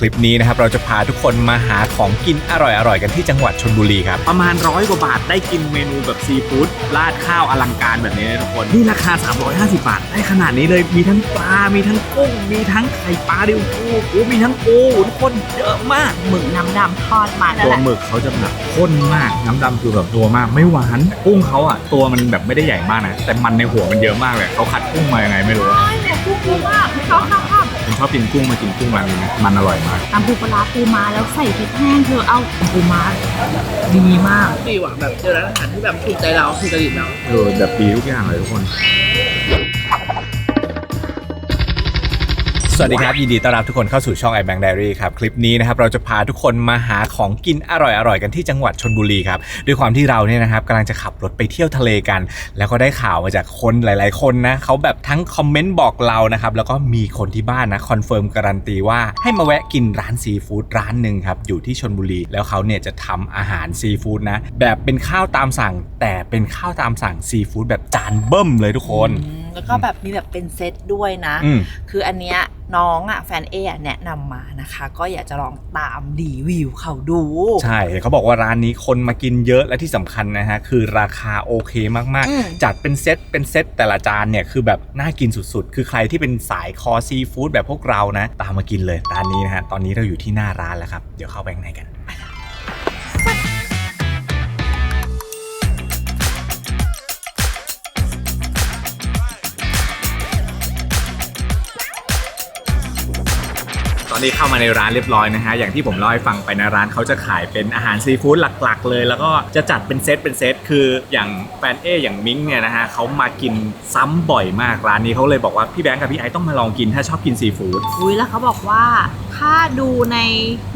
คลิปนี้นะครับเราจะพาทุกคนมาหาของกินอร่อยๆกันที่จังหวัดชนบุรีครับ ประมาณร้อยกว่าบาทได้กินเมนูแบบซีฟู้ดราดข้าวอลังการแบบนี้นะทุกคน นี่ราคา 350 บาท ได้ขนาดนี้เลยมีทั้งปลา มีทั้งกุ้ง มีทั้งไข่ปลาดิวปูโอ้มีทั้งปูทุกคนเยอะมากหมึกน้ำดำทอดมันนั่นตัวแหละหมึกเขาจะแบบข้นมากน้ำดำคือแบบตัวมากไม่หวานกุ้งเขาอะตัวมันแบบไม่ได้ใหญ่มากนะแต่มันในหัวมันเยอะมากเลยเขาคัดกุ้งมายังไงไม่รู้ ใช่เนี่ยกุ้งเยอะมากเขาข้าวข้าวผม ชอบกินกุ้งมากินกุ้งร้านนี้นะมันอร่อยมากตำปูปลาร้าปูมาแล้วใส่พริกแห้งเธอเอาปูมาดีมาก ดีว่ะแบบเจอร้านอาหารที่แบบถูกใจเราถูกจริตเรา เออแบบดีทุกอย่างเลยทุกคน สวัสดีครับ ยินดีต้อนรับทุกคนเข้าสู่ช่อง iBank Diary ครับ คลิปนี้นะครับเราจะพาทุกคนมาหาของกินอร่อยๆ กันที่จังหวัดชนบุรีครับ ด้วยความที่เราเนี่ยนะครับกำลังจะขับรถไปเที่ยวทะเลกัน แล้วก็ได้ข่าวมาจากคนหลาย ๆ คนนะเขาแบบทั้งคอมเมนต์บอกเรานะครับ แล้วก็มีคนที่บ้านนะคอนเฟิร์มการันตีว่าให้มาแวะกินร้านซีฟู้ดร้านหนึ่งครับอยู่ที่ชนบุรี แล้วเขาเนี่ยจะทำอาหารซีฟู้ดนะแบบเป็นข้าวตามสั่ง แต่เป็นข้าวตามสั่งซีฟู้ดแบบจานเบิ้มเลยทุกคน แล้วก็แบบมีแบบเป็นเซตด้วยนะอืมคืออันเนี้ยน้องอะแฟนเออะแนะนำมานะคะ ก็อยากจะลองตามรีวิวเขาดู ใช่เขาบอกว่าร้านนี้คนมากินเยอะและที่สำคัญนะฮะ คือราคาโอเคมากอืมๆจัดเป็นเซตเป็นเซตแต่ละจานเนี่ย คือแบบน่ากินสุดๆ คือใครที่เป็นสายคอซีฟู้ดแบบพวกเรานะ ตามมากินเลยร้านนี้นะฮะ ตอนนี้เราอยู่ที่หน้าร้านแล้วครับ เดี๋ยวเข้าไปข้างในกัน อนนี้เข้ามาในร้านเรียบร้อยนะฮะอย่างที่ผมเล่าให้ฟังไปนะร้านเขาจะขายเป็นอาหารซีฟู้ดหลักๆ เลย แล้วก็จะจัดเป็นเซตเป็นเซตคืออย่างแฟนเออย่างมิ้งเนี่ยนะฮะเขามากินซ้ำบ่อยมากร้านนี้เขาเลยบอกว่าพี่แบงค์กับพี่ไอซ์ต้องมาลองกินถ้าชอบกินซีฟู้ดอุ้ยแล้วเขาบอกว่าถ้าดูใน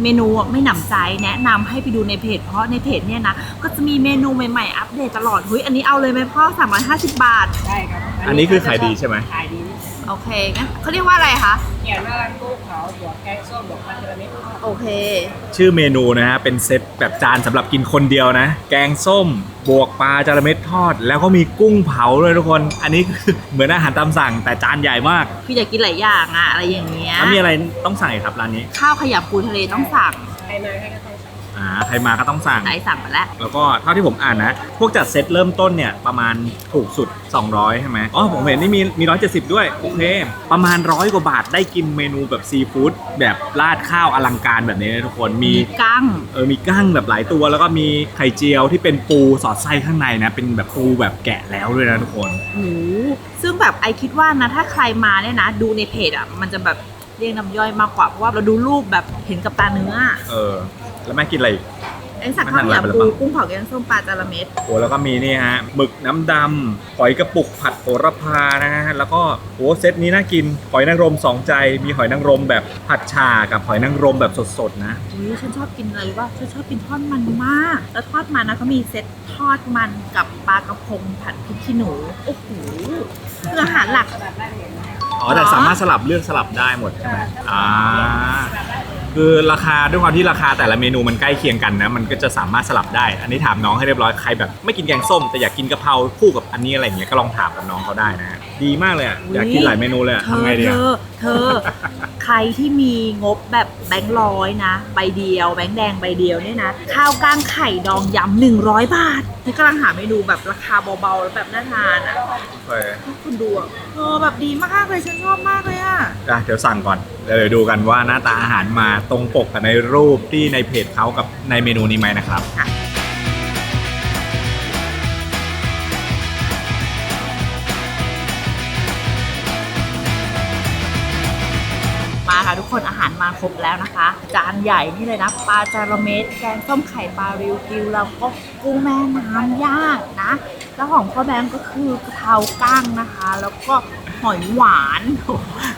เมนูอะไม่หนำใจแนะนำให้ไปดูในเพจเพราะในเพจเนี่ยนะก็จะมีเมนูใหม่ๆอัปเดตตลอดเฮ้ยอันนี้เอาเลยไหมพ่อ350 บาทได้ครับอันนี้คือขายดีใช่ไหมขายดี โอเคงั้นเขาเรียกว่าอะไรคะเขียนว่าร้านกุ้งเผาหยวกแกงส้มหยวกมันเทอร์เมสโอเค ชื่อเมนูนะฮะเป็นเซตแบบจานสำหรับกินคนเดียวนะ แกงส้ม บวกปลาจาระเม็ดทอด แล้วก็มีกุ้งเผาด้วยทุกคน อันนี้คือเหมือนอาหารตามสั่งแต่จานใหญ่มากคืออยากกินหลายอย่างอะอะไรอย่างเงี้ยแล้วมีอะไรต้องสั่งอีกครับร้านนี้ ข้าวขยำปูทะเลต้องสั่ง ใครมาให้ก็ต้องสั่ง อ่าใครมาก็ต้องสั่ง ไหนสั่งมาแล้ว แล้วก็เท่าที่ผมอ่านนะ พวกจัดเซตเริ่มต้นเนี่ยประมาณถูกสุด 200 ใช่ไหมอ๋อผมเห็นนี่มีมี 170 ด้วย โอเค ประมาณร้อยกว่าบาทได้กินเมนูแบบซีฟู้ดแบบราดข้าวอลังการแบบนี้นะทุกคนมีมีกั้ง เออมีกั้งแบบหลายตัว แล้วก็มีไข่เจียวที่เป็นปูสอดไส้ข้างในนะเป็นแบบปูแบบแกะแล้วด้วยนะทุกคนหูซึ่งแบบไอคิดว่านะ ถ้าใครมาเนี่ยนะ ดูในเพจอะ มันจะแบบเรียกน้ำย่อยมากกว่า เพราะว่าเราดูรูปแบบเห็นกับตาเนื้อ เออ แล้วแม่กินอะไรอีกไอสั่งมันข้าวสั่งอะไรเหนียวไปหรือปูเปล่ากุ้งเผาแกงส้มปลาจาระเม็ด โอ้แล้วก็มีนี่ฮะหมึกน้ำดำหอยกระปุกผัดโหระพานะฮะแล้วก็โอ้เซตนี้น่ากินหอยนางรมสองใจ มีหอยนางรมแบบผัดชากับหอยนางรมแบบสดๆนะอุ้ยฉันชอบกินอะไรรู้ว่าฉันชอบกินทอดมันมาก แล้วทอดมันนะเขามีเซ็ตทอดมันกับปลากระพงผัดพริกขี้หนูโอ้โหคืออาหารหลัก อ๋อแต่สามารถสลับเลือกสลับได้หมดใช่ไหมอ่า คือราคาด้วยความที่ราคาแต่ละเมนูมันใกล้เคียงกันนะ มันก็จะสามารถสลับได้ อันนี้ถามน้องให้เรียบร้อยใครแบบไม่กินแกงส้ม แต่อยากกินกะเพราคู่กับอันนี้อะไรอย่างเงี้ยก็ลองถามกับน้องเขาได้นะฮะดีมากเลยอะอยากกินหลายเมนูเลยอะทำไงดีเธอะ อเธอ ใครที่มีงบแบบแบงค์ร้อยนะใบเดียว แบงค์แดงใบเดียวเนี่ยนะข้าวกล้างไข่ดองยำหนึ่งร้อยบาทนี่กำลังหาเมนูแบบราคาเบาๆแล้วแบบน่าทานอะเออให้คุณดูอะเออแบบดีมากเลยฉันชอบมากเลยอะอะเดี๋ยวสั่งก่อนเดี๋ยวดูกันว่าหน้าตาอาหารมาตรงปกกับในรูปที่ในเพจเขากับในเมนูนี้ไหมนะครับมาค่ะ ทุกคนอาหารมาครบแล้วนะคะ จานใหญ่นี่เลยนะปลาจาระเม็ดแกงส้มไข่ปลาริวกิวแล้วก็กุ้งแม่น้ำย่างนะ แล้วของพ่อแบงก็คือกะเพรากั้งนะคะ แล้วก็ หอยหวาน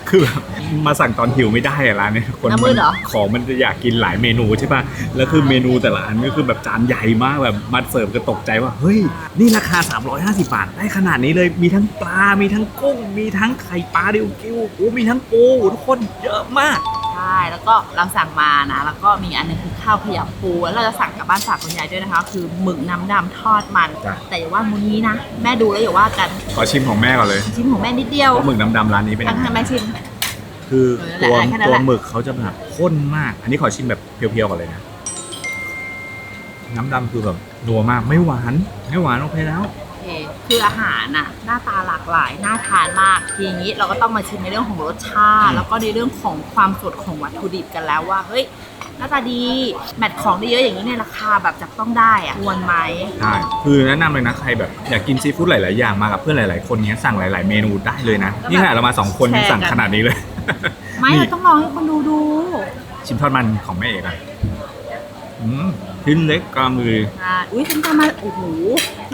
คือแบบมาสั่งตอนหิวไม่ได้อะร้านเนี้คนน้ำมืดเหรอ ของมันจะอยากกินหลายเมนูใช่ป่ะ แล้วคือเมนูแต่ละอันก็คือแบบจานใหญ่มากแบบมาเสิร์ฟก็ตกใจว่า เฮ้ย นี่ราคา 350 บาท ได้ขนาดนี้เลย มีทั้งปลา มีทั้งกุ้ง มีทั้งไข่ปลาดิวกิวโอ้มีทั้งปูทุกคนเยอะมากใช่แล้วก็เราสั่งมานะ แล้วก็มีอันหนึงคือข้าวขยำปูแล้วเราจะสั่งกลับบ้านฝากคุณยายด้วยนะคะ คือหมึกน้ำดำทอดมัน จ้ะ แต่อย่าว่ามุนนี้นะ แม่ดูแล้วอย่าว่ากันขอชิมของแม่ก่อนเลยชิมของแม่นิดเดียวว่าหมึกดำๆร้านนี้เป็นทั้ยังงไงแม่ชิม คือเออนั่นแหละแค่นั้นตัวตัวแหละหมึกเขาจะแบบข้นมาก อันนี้ขอชิมแบบเพียวๆก่อนเลยนะ น้ำดำคือแบบนัวมากไม่หวาน ไม่หวานโอเคแล้วโอเคคืออาหารน่ะหน้าตาหลากหลายน่าทานมากทีนี้เราก็ต้องมาชิมในเรื่องของรสชาติ แล้วก็ในเรื่องของความสดของวัตถุดิบกันแล้วว่าเฮ้ยหน้าตาดีแมทของได้เยอะอย่างนี้ในราคาแบบจับต้องได้อะควรไหมใช่คือแนะนำเลยนะใครแบบอยากกินซีฟู้ดหลาย ๆ อย่างมากับเพื่อนหลาย ๆ คนเนี้ยสั่งหลาย ๆ เมนูได้เลยนะนี่ขนาดเรามาสองคนยังสั่งขนาดนี้เลย ไม่นี่เราต้องลองให้คนดูดู ชิมทอดมันของแม่เอกอะอืม ชิ้นเล็กกลางมืออ่าอุ้ยฉันจะมาโอ้โห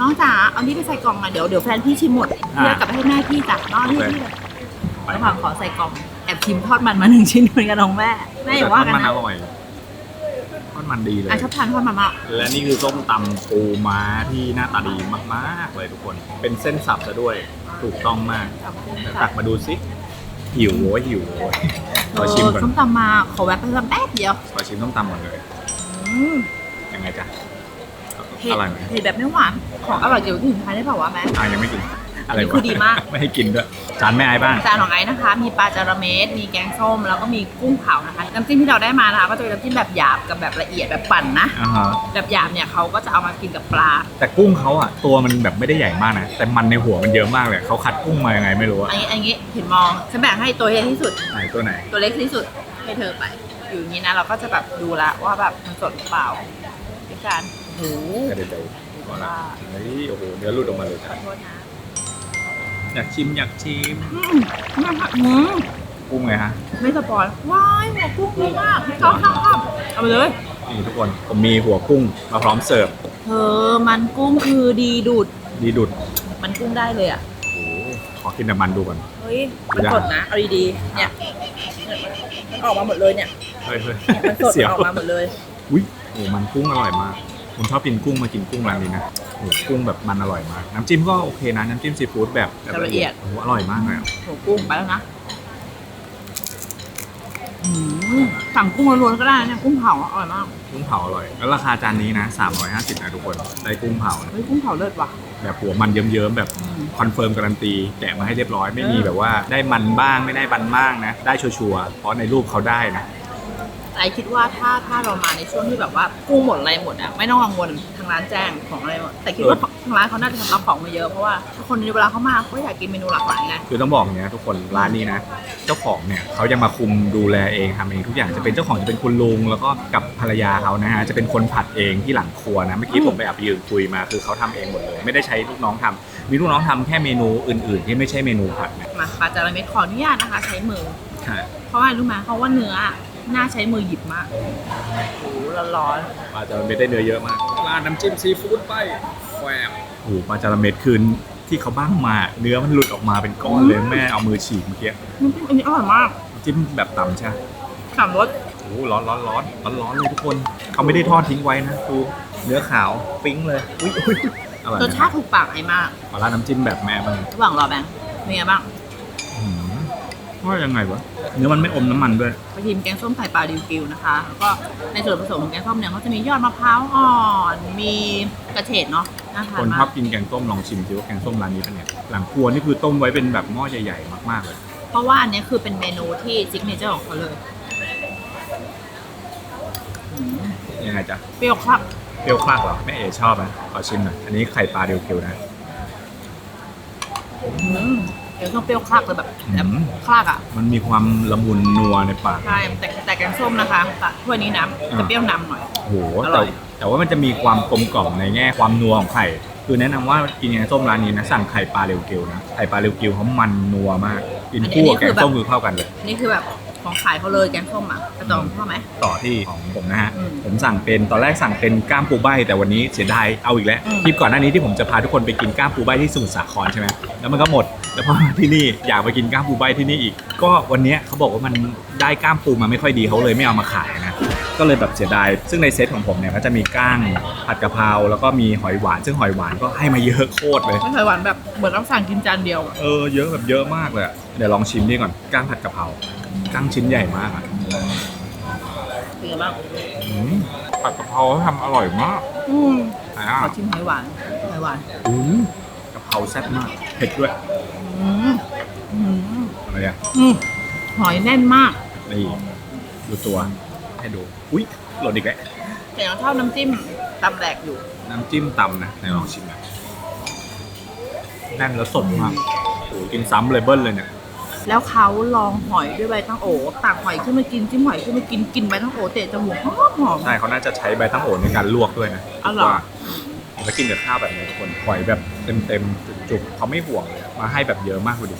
น้องจ๋าเอานี่ไปใส่กล่องมาเดี๋ยวเดี๋ยวแฟนพี่ชิมหมดอ่าเพื่อกลับไปให้แม่พี่จ้ะน้องนี่โอเคพี่เลยระหว่างขอใส่กล่องแอบชิมทอดมันมาหนึ่งชิ้นเหมือนกันน้องแม่แม่อย่าว่ากันทอดมันนะอร่อยทอดมันดีเลยอะชอบทานทอดมันมากและนี่คือส้มตำปูม้าที่หน้าตาดีมากๆเลยทุกคน เป็นเส้นสับซะด้วยถูกต้องมากแต่ตักมาดูสิหิวโว้ยหิวโว้ยขอชิมก่อนเส้มตำมาขอแวะไปสักแป๊บเดียวขอชิมส้มตำก่อนเลยอืม ยังไงจ๊ะเผ็ดอร่อยไหมเผ็ดแบบไม่หวานของอร่อยเกี่ยวกับถึงทานได้เปล่าวะแม่อะยังไม่กินอะไรอันนี้วะคือดีมาก ไม่ให้กินด้วยจานแม่ไอ้บ้างจานของไอ้นะคะ มีปลาจาระเม็ดมีแกงส้ม แล้วก็มีกุ้งเผานะคะน้ำจิ้มที่เราได้มานะคะ ก็จะเป็นน้ำจิ้มแบบหยาบกับแบบละเอียดแบบปั่นนะอ่าฮะแบบหยาบเนี่ยเขาก็จะเอามากินกับปลา แต่กุ้งเขาอะตัวมันแบบไม่ได้ใหญ่มากนะแต่มันในหัวมันเยอะมากเลยเขาคัดกุ้งมายังไงไม่รู้อะอันนี้อันนี้เห็นมองฉันแบ่งให้ตัวเล็กที่สุดไหนตัวไหน ตัวเล็กที่สุดให้เธอไป อยู่อย่างนี้นะเราก็จะแบบดูละว่าแบบมันสดหรือเปล่าด้วยการโอ้โหก็เดี๋ยวดูก่อนละเฮ้ยโอ้โหเนื้อหลุดออกมาเลยขอโทษนะอยากชิมอยากชิมอืมไม่ค่ะอืมกุ้งไงฮะไม่สปอยว้ายหัวกุ้งดีมากชอบชอบชอบเอาไปเลยนี่ทุกคนผมมีหัวกุ้งมาพร้อมเสิร์ฟเธอมันกุ้งคือดีดูดดีดุดมันกุ้งได้เลยอะโอ้โหขอกินแต่มันดูก่อนเฮ้ยมันสดนะเอาดีๆเนี่ยมันออกมาหมดเลยเนี่ย เฮ้ยเฮ้ยเนี่ยมันสดเสียวออกมาหมดเลย อุ้ยโอ้มันกุ้งอร่อยมากผมชอบกินกุ้งมากินกุ้งร้านนี้นะโอ้กุ้งแบบมันอร่อยมาก น้ำจิ้มก็โอเคนะ น้ำจิ้มซีฟู้ดแบบแบบละเอียด โอ้โหอร่อยมากเลยอะโหกุ้งไปแล้วนะอืมสั่งกุ้งล้วนๆก็ได้นะเนี่ยกุ้งเผาอะอร่อยมากกุ้งเผาอร่อย แล้วราคาจานนี้นะ 350นะทุกคนได้กุ้งเผานะเฮ้ยกุ้งเผาเลิศว่ะแบบหัวมันเยิ้มๆแบบอืม คอนเฟิร์มการันตีแกะมาให้เรียบร้อยไม่มีเออ แบบว่าได้มันบ้างไม่ได้บันบ้างนะ ได้ชัวร์ๆเพราะในรูปเขาได้นะ ไอคิดว่าถ้าถ้าเรามาในช่วงที่แบบว่ากุ้งหมดอะไรหมดอะไม่ต้องกังวลทางร้านแจ้งของอะไรหมดแต่คิดว่าเออทางร้านเขาน่าจะรับของมาเยอะเพราะว่าคนในเวลาเขามาเขาอยากกินเมนูหลากหลายไงคือต้องบอกอย่างนี้นะทุกคนร้านนี้นะเจ้าของเนี่ยเขายังมาคุมดูแลเองทำเองทุกอย่างจะเป็นเจ้าของจะเป็นคุณลุง แล้วก็กับภรรยาเขานะฮะจะเป็นคนผัดเองที่หลังครัวนะเมื่อกี้อืมผมไปแอบยืนคุยมาคือเขาทำเองหมดเลย ไม่ได้ใช้ลูกน้องทำมีลูกน้องทำแค่เมนูอื่น ๆ ที่ไม่ใช่เมนูผัดนะมาปลาจาระเม็ดขออนุญาตนะคะ ใช้มือใช่เพราะว่ารู้ไหมเพราะว่าเนื้อ น่าใช้มือหยิบมากโอ้โหร้อนปลาจาระเม็ดได้เนื้อเยอะมากราดน้ำจิ้มซีฟู้ดไปแฟบโอ้โหปลาจาระเม็ดคืนที่เขาบ้างมา เนื้อมันหลุดออกมาเป็นก้อนเลยแม่เอามือฉีกเมื่อกี้ๆน้ำจิ้มอันนี้อร่อยมากน้ำจิ้มแบบตำใช่ไหมสามรสโอ้โหร้อนร้อนร้อนร้อนร้อนเลยทุกคน เขาไม่ได้ทอดทิ้งไว้นะดูเนื้อขาวปิ้งเลยอุ้ยอุ้ยอร่อยรสนะชาติถูกปากไอ้มาก ปลาร้าน้ำจิ้มแบบแม่บ้างระหว่างรอแบงค์เป็นไงบ้างอืม ว่ายังไงวะเนื้อมันไม่อมน้ำมันด้วยไปชิมแกงส้มไข่ปลาดิวกิวนะคะแล้วก็ในส่วนผสมของแกงส้มเนี่ยเขาจะมียอดมะพร้าวอ่อนมีกระเฉดเนาะน่าทาคนนชมาอกบกินแกงส้มลองชิมซิว่าแกงส้มร้านนี้เป็นไงหลังครัวนี่คือต้มไว้เป็นแบบหม้อใหญ่ๆมากๆเลย เพราะว่าอันเนี้ยคือเป็นเมนูที่ซิกเนเจอร์ของเขาเลยอืมยังไงจ๊ะเปรี้ยวครับเปรี้ยวคลักเหรอแม่เอชอบไหมขอชิมหน่อยอันนี้ไข่ปลาเดียวคิวนะ อืม เดี๋ยวต้องเปรี้ยวคลักเลยแบบแบบอืม คลักอะมันมีความละมุนนัวในปาก ใช่แต่แต่แกงส้มนะคะแต่ถ้วยนี้น้ำจะเปรี้ยวนำหน่อย โอ้โหอร่แต่อย แต่ว่ามันจะมีความกลมกล่อมในแง่ความนัวของไข่ คือแนะนำว่ากินแกงส้มร้านนี้นะสั่งไข่ปลาเรียวกิวนะ ไข่ปลาเรียวกิวเขามันนัวมาก กินคู่กับแกงส้มคือเข้ากันเลยนี่คือแบบ ของขายเขาเลยแกงส้มอะกระตองพ่อไหม ต่อที่ของผมนะฮะ อืมผมสั่งเป็นตอนแรกสั่งเป็นก้ามปูใบแต่วันนี้เสียดายเอาอีกแล้วอืม คลิปก่อนหน้านี้ที่ผมจะพาทุกคนไปกินก้ามปูใบที่สมุทรสาครใช่ไหมแล้วมันก็หมดแล้วพอมาที่นี่อยากไปกินก้ามปูใบที่นี่อีก ก็วันเนี้ยเขาบอกว่ามันได้ก้ามปูมาไม่ค่อยดีเขาเลยไม่เอามาขายนะก็เลยแบบเสียดาย ซึ่งในเซตของผมเนี่ยก็จะมีก้างผัดกะเพราแล้วก็มีหอยหวาน ซึ่งหอยหวานก็ให้มาเยอะโคตรเลย ไม่เคยหวานแบบเหมือนเราสั่งกินจานเดียวอะเออเยอะแบบเยอะมากเลยอะเดี๋ยวลองชิมนี่ก่อนก้างผัดกะเพราก้างชิ้นใหญ่มากอะเป็นไงบ้างอืมผัดกะเพราเขาทำอร่อยมากอืมอ่าขอชิมหอยหวานหอยหวานอืมกะเพราแซ่บมาก เผ็ดด้วยอืมอืมอะไรอะอืมหอยแน่นมากนี่ดูตัวให้ดู อุ้ยหล่นอีกแล้วแต่ยังชอบน้ำจิ้มตำแหลกอยู่ น้ำจิ้มตำนะไหนลองชิมหนะแน่นแล้วสดมากโอ้โหกินซ้ำเลยเบิ้ลเลยเนี่ย แล้วเขาลองหอยด้วยใบตั้งโอตักหอยขึ้นมากินจิ้มหอยขึ้นมากินกินใบตั้งโอเตะจมูกหอมหอมใช่เขาน่าจะใช้ใบตั้งโอในการลวกด้วยนะอ๋อเหรอว่าแล้วกินกับข้าวแบบนี้ทุกคนหอยแบบเต็มๆจุกๆเขาไม่ห่วงเลยมาให้แบบเยอะมากดูดิ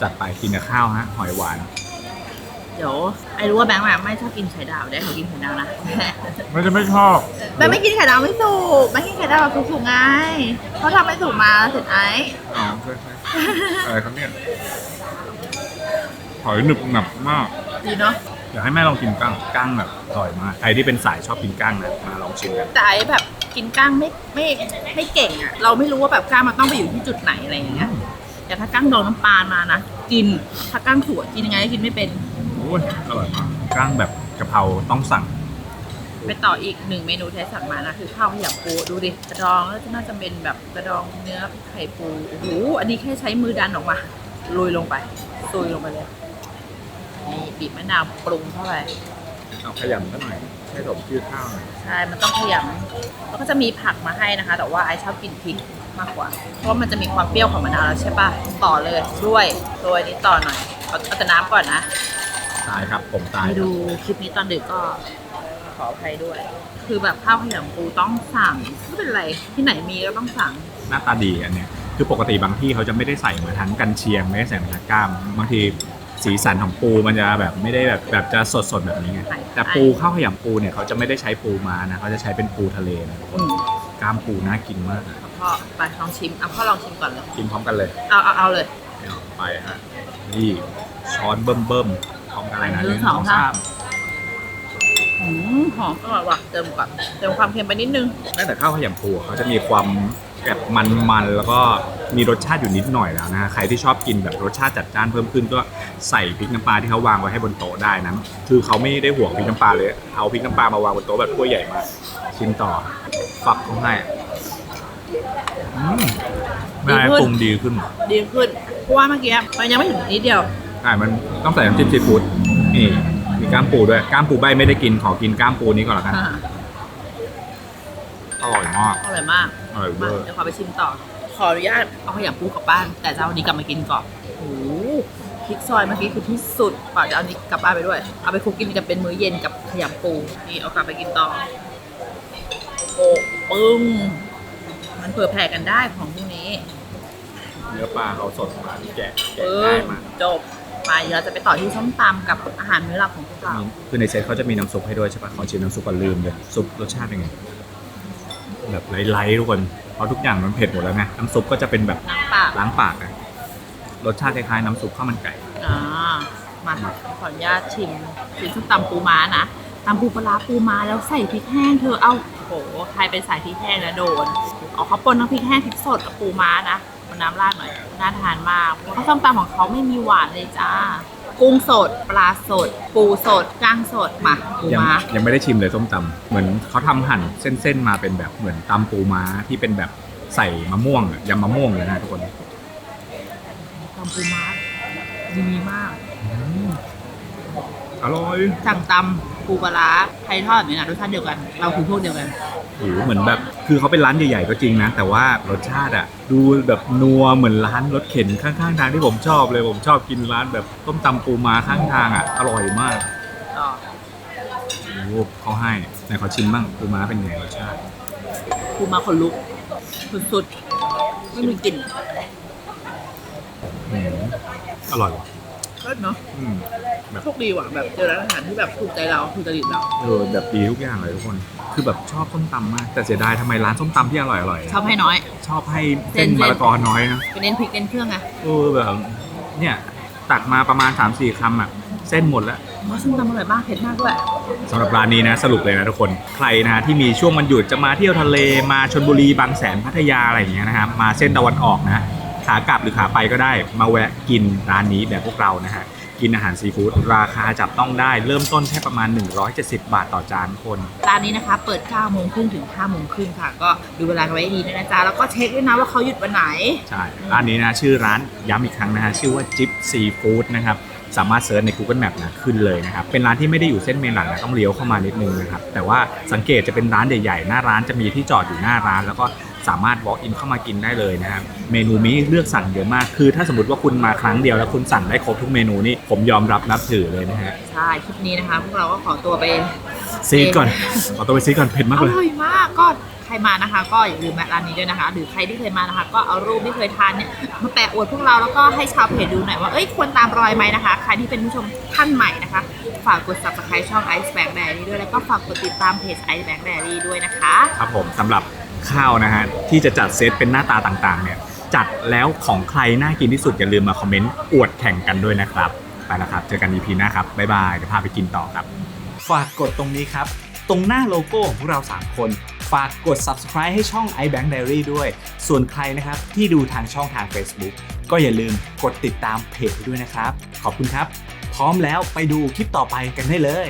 จัดไปกินกับข้าวฮะหอยหวานเดี๋ยวไอ้รู้ว่าแบงค์แบบไม่ชอบกินไข่ดาวได้เขากินไข่ดาวนะไม่จะไม่ชอบแบงค์ไม่กินไข่ดาวไม่สุกแบงค์กินไข่ดาวแบบสุกๆไงเขาทำไม่สุกมาเสร็จไอ้อ๋อใช่ใช่อะไรครับเนี่ย หอยหนึบหนับมาก ดีเนาะอยากให้แม่ลองกินกั้งกั้งแบบอร่อยมากใครที่เป็นสายชอบกินกั้งนะมาลองชิมกันแต่ไอ้แบบกินก้างไม่ไม่ไม่เก่งอะเราไม่รู้ว่าแบบก้างมันต้องไปอยู่ที่จุดไหนอะไรอย่างเงี้ยแต่ถ้าก้างดองน้ำปลามานะกินถ้าก้างถั่วกินยังไงก็กินไม่เป็นโอ้ยอร่อยมากกั้งแบบกะเพราต้องสั่ง ไปต่ออีกหนึ่งเมนูที่สั่งมานะคือข้าวขยำปูดูดิกระดองแล้วน่าจะเป็นแบบกระดองเนื้อไข่ปูโอ้โหอันนี้แค่ใช้มือดันออกมาลุยลงไปซุยลงไปเลย นี่บีบมะนาวปรุงเข้าไปเอาขยำซะหน่อยให้สมชื่อข้าวหน่อยใช่ มันต้องขยำแล้วก็จะมีผักมาให้นะคะ แต่ว่าไอชอบกินพริกมากกว่า เพราะว่ามันจะมีความเปรี้ยวของมะนาวแล้วใช่ปะต่อเลยด้วยโดยนี้ต่อหน่อย เอาเอาแต่น้ำก่อนนะ ตายครับผมตายไปดูคลิปนี้ตอนดึกก็ขออภัยด้วย คือแบบข้าวขยำปูต้องสั่งไม่เป็นไรที่ไหนมีก็ต้องสั่ง หน้าตาดีอันเนี้ยคือปกติบางที่เขาจะไม่ได้ใส่มาทั้งกันเชียงไม่ได้ใส่มาทั้งกล้ามบางที สีสันของปูมันจะแบบไม่ได้แบบแบบจะสดๆแบบนี้ไงใช่แต่ปูข้าวขยำปูเนี่ยเขาจะไม่ได้ใช้ปูมานะเขาจะใช้เป็นปูทะเลนะทุกคอืนมกล้ามปูน่ากินมากนะพ่อไปลองชิมเอาพ่อลองชิมก่อนเลยกินพร้อมกันเลยเอาเอาเอาเลยเอาไปฮะนี่ช้อนเบิ่มเบิ่มๆพร้อมกันเลยนะหนึ่งสองสามอืมหอมอร่อยว่ะเติมก่อนเติมความเค็มไปนิดนึงตั้งแต่ข้าวขยำปูอะเขาจะมีความ แบบมันๆแล้วก็มีรสชาติอยู่นิดหน่อยแล้วนะ ใครที่ชอบกินแบบรสชาติจัดจ้านเพิ่มขึ้นก็ใส่พริกน้ำปลาที่เขาวางไว้ให้บนโต๊ะได้นะ คือเขาไม่ได้ห่วงพริกน้ำปลาเลย เอาพริกน้ำปลามาวางบนโต๊ะแบบถ้วยใหญ่มากชิมต่อ ฝักเขาให้อืมแม่ปรุงดีขึ้นดีขึ้น เพราะว่าเมื่อกี้มันยังไม่ถึงนิดเดียวใช่มันต้องใส่น้ำจิ้มซีฟู้ดนี่มีกล้ามปูด้วยกล้ามปูใบไม่ได้กิน ขอกินกล้ามปูนี้ก่อนละกันอ่าอร่อยมาก อร่อยมาก อร่อยเวมาอร์ เดี๋ยวขอไปชิมต่อ ขออนุญาตเอาขยำปูกลับบ้าน แต่จะเอาอันนี้กลับมากินก่อนโอ้โหพริกซอยเมื่อกี้คือที่สุดป่าจะเอาอันนี้กลับบ้านไปด้วย เอาไปคลุกกินกันเป็นมื้อเย็นกับขยำปู นี่เอากลับไปกินต่อโอ้ปึ้ง มันเผื่อแผ่กันได้ของพวกนี้เนื้อปลาเขาสดมาแกะแกะปึ้ง่างยมากจบ ไปเดี๋ยวเราจะไปต่อที่ส้มตำกับอาหารมื้อหลักของพวกเรา คือในเซตเขาจะมีน้ำซุปให้ด้วยใช่ปะขอชิมน้ำซุปก่อนลืมเลยซุปรสชาติเป็นไง แบบไร้ๆทุกคนเพราะทุกอย่างมันเผ็ดหมดแล้วไงน้ำซุปก็จะเป็นแบบน้ำปลาล้างปากอะรสชาติคล้ายๆน้ำซุปข้าวมันไก่อ่ามาขออนุญาตชิมชิมส้มตำปูม้านะตำปูปลาร้าปูม้าแล้วใส่พริกแห้งเธอเอาโอ้โหใครเป็นสายพริกแห้งนะโดนเอาข้าวปนน้ำพริกแห้งพริกสดกับปูม้านะเอาน้ำราดหน่อยน่าทานมากเพราะว่าส้มตำของเขาไม่มีหวานเลยจ้า กุ้งสด ปลาสด ปูสดก้างสดมาปูยังม้า ยังไม่ได้ชิมเลยส้มตำเหมือนเขาทำหั่นเส้นๆมาเป็นแบบเหมือนตำปูม้าที่เป็นแบบใส่มะม่วงอะยำมะม่วงเลยนะทุกคนตำปูม้าดีมากอร่อย สั่งตำ ปูปลาร้าไทยทอดเนี่ยนะรสชาติเดียวกันเราคือพวกเดียวกัน โอ้โหเหมือนแบบ คือเขาเป็นร้านใหญ่ๆก็จริงนะ แต่ว่ารสชาติอะดูแบบนัวเหมือนร้านรถเข็นข้างๆทางที่ผมชอบเลยผมชอบกินร้านแบบต้มตำปูม้าข้างทางอะอร่อยมากต่อโอ้โหเขาให้ไหนขอชิมบ้างปูม้าเป็นไงรสชาติปูม้าขนลุกสุดๆไม่มีกลิ่นอืมอร่อยว่ะ เลิศเนาะอืมโชคดีว่ะแบบเจอร้านอาหารที่แบบถูกใจเราถูกจริตเราเออแบบดีทุกอย่างเลยทุกคน คือแบบชอบส้มตำมาก แต่เสียดายทำไมร้านส้มตำที่อร่อยๆชอบให้น้อย ชอบให้เส้เส้นนมะละกอน้อยนะไปเน้นพริกเน้นเครื่องไงเออแบบเนี่ยตักมาประมาณ 3-4คำอะ เส้นหมดแล้วว่าส้มตำอร่อยมากเผ็ดมากด้วยสำหรับร้านนี้นะสรุปเลยนะทุกคนใครนะที่มีช่วงวันหยุดจะมาเที่ยวทะเลมาชนบุรีบางแสนพัทยาอะไรอย่างเงี้ยนะครับมาเส้นตะวันออกนะ ขากลับหรือขาไปก็ได้ มาแวะกินร้านนี้แบบพวกเรานะฮะ กินอาหารซีฟู้ดราคาจับต้องได้ เริ่มต้นแค่ประมาณ 170 บาทต่อจานคน ร้านนี้นะคะ เปิด9โมงครึ่งถึง5โมงครึ่งค่ะ ก็ดูเวลากันไว้ให้ดีด้วยนะจ๊ะ แล้วก็เช็คด้วยนะว่าเขาหยุดวันไหน ใช่ ร้านนี้นะชื่อร้านย้ำอีกครั้งนะฮะชื่อว่าจิ๊บซีฟู้ดนะครับสามารถเซิร์ชใน Google Map นะขึ้นเลยนะครับ เป็นร้านที่ไม่ได้อยู่เส้นเมนหลักนะต้องเลี้ยวเข้ามานิดนึงนะครับ แต่ว่าสังเกตจะเป็นร้านใหญ่ๆ หน้าร้านจะมีที่จอดอยู่หน้าร้าน แล้วก็ สามารถ walk in เข้ามากินได้เลยนะครับเมนูมีเลือกสั่งเยอะมากคือ ถ้าสมมติว่าคุณมาครั้งเดียวแล้วคุณสั่งได้ครบทุกเมนูนี่ผมยอมรับนับถือเลยนะฮะใช่คลิปนี้นะคะ พวกเราก็ขอตัวไปซีดก่อนขอตัวไปซีดก่อนเผ็ดมากอเลย ร่อยมากก็ใครมานะคะ ก็อย่าลืมแวะร้านนี้ด้วยนะคะ หรือใครที่เคยมานะคะ ก็เอารูปที่เคยทานเนี่ยมาแปะอวดพวกเราแล้วก็ให้ชาวเพจดูหน่อยว่าเอ้ยควรตามรอยไหมนะคะ ใครที่เป็นผู้ชมท่านใหม่นะคะ ฝากกด subscribe ช่อง Ice Bank Diary ด้วยแล้วก็ฝากกดติดตามเพจ Ice Bank Diary ด้วยนะคะ ครับผมสำหรับ ข้าวนะฮะที่จะจัดเซตเป็นหน้าตาต่างๆเนี่ยจัดแล้วของใครน่ากินที่สุดอย่าลืมมาคอมเมนต์อวดแข่งกันด้วยนะครับไปแล้วครับ เจอกัน EP หน้าครับบ๊ายบายเดี๋ยวพาไปกินต่อครับ ฝากกดตรงนี้ครับ ตรงหน้าโลโก้ของพวกเรา 3 คน ฝากกด subscribe ให้ช่อง iBank Diary ด้วย ส่วนใครนะครับที่ดูทางช่องทาง Facebook ก็อย่าลืมกดติดตามเพจด้วยนะครับ ขอบคุณครับ พร้อมแล้วไปดูคลิปต่อไปกันได้เลย